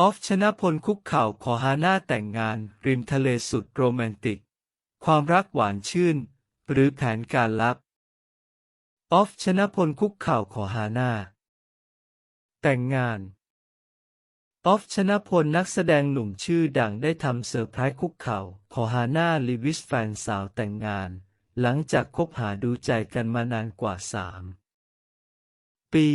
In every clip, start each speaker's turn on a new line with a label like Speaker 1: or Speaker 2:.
Speaker 1: ออฟชนะพลคุกเข่าขอฮาน่าแต่งงาน ริมทะเลสุดโรแมนติก ความรักหวานชื่น หรือแผนการลับ ออฟชนะพลคุกเข่าขอฮาน่าแต่งงาน ออฟชนะพลนักแสดงหนุ่มชื่อดังได้ทำเซอร์ไพรส์คุกเข่าขอฮาน่าลิวิสแฟนสาวแต่งงาน หลังจากคบหาดูใจกันมานานกว่าสามปี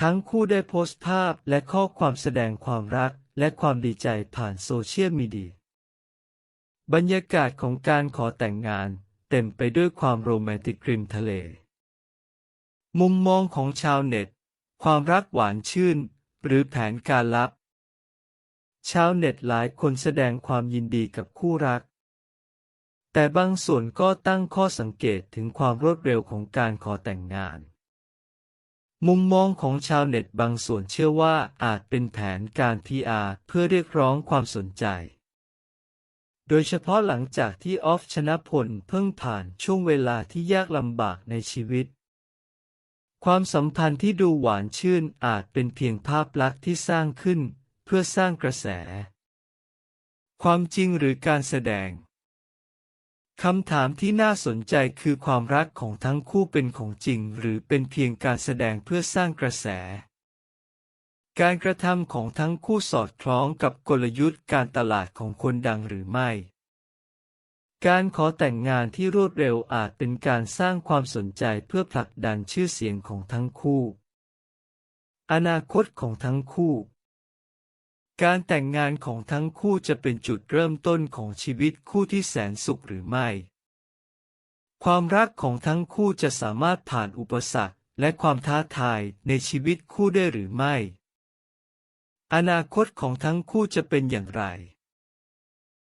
Speaker 1: ทั้งคู่ได้โพสต์ภาพและข้อความแสดงความรักและความดีใจผ่านโซเชียลมีเดีย บรรยากาศของการขอแต่งงานเต็มไปด้วยความโรแมนติกริมทะเล มุมมองของชาวเน็ต ความรักหวานชื่น หรือแผนการลับ ชาวเน็ตหลายคนแสดงความยินดีกับคู่รัก แต่บางส่วนก็ตั้งข้อสังเกตถึงความรวดเร็วของการขอแต่งงาน มุมมองของชาวเน็ตบางส่วนเชื่อว่าอาจเป็นแผนการ PR เพื่อเรียกร้องความสนใจ โดยเฉพาะหลังจากที่ออฟชนะพลเพิ่งผ่านช่วงเวลาที่ยากลำบากในชีวิต ความสัมพันธ์ที่ดูหวานชื่นอาจเป็นเพียงภาพลักษณ์ที่สร้างขึ้น เพื่อสร้างกระแส ความจริงหรือการแสดง คำถามที่น่าสนใจคือความรักของทั้งคู่เป็นของจริงหรือเป็นเพียงการแสดงเพื่อสร้างกระแส การกระทำของทั้งคู่สอดคล้องกับกลยุทธ์การตลาดของคนดังหรือไม่ การขอแต่งงานที่รวดเร็วอาจเป็นการสร้างความสนใจเพื่อผลักดันชื่อเสียงของทั้งคู่ อนาคตของทั้งคู่ การแต่งงานของทั้งคู่จะเป็นจุดเริ่มต้นของชีวิตคู่ที่แสนสุขหรือไม่ ความรักของทั้งคู่จะสามารถผ่านอุปสรรคและความท้าทายในชีวิตคู่ได้หรือไม่ อนาคตของทั้งคู่จะเป็นอย่างไร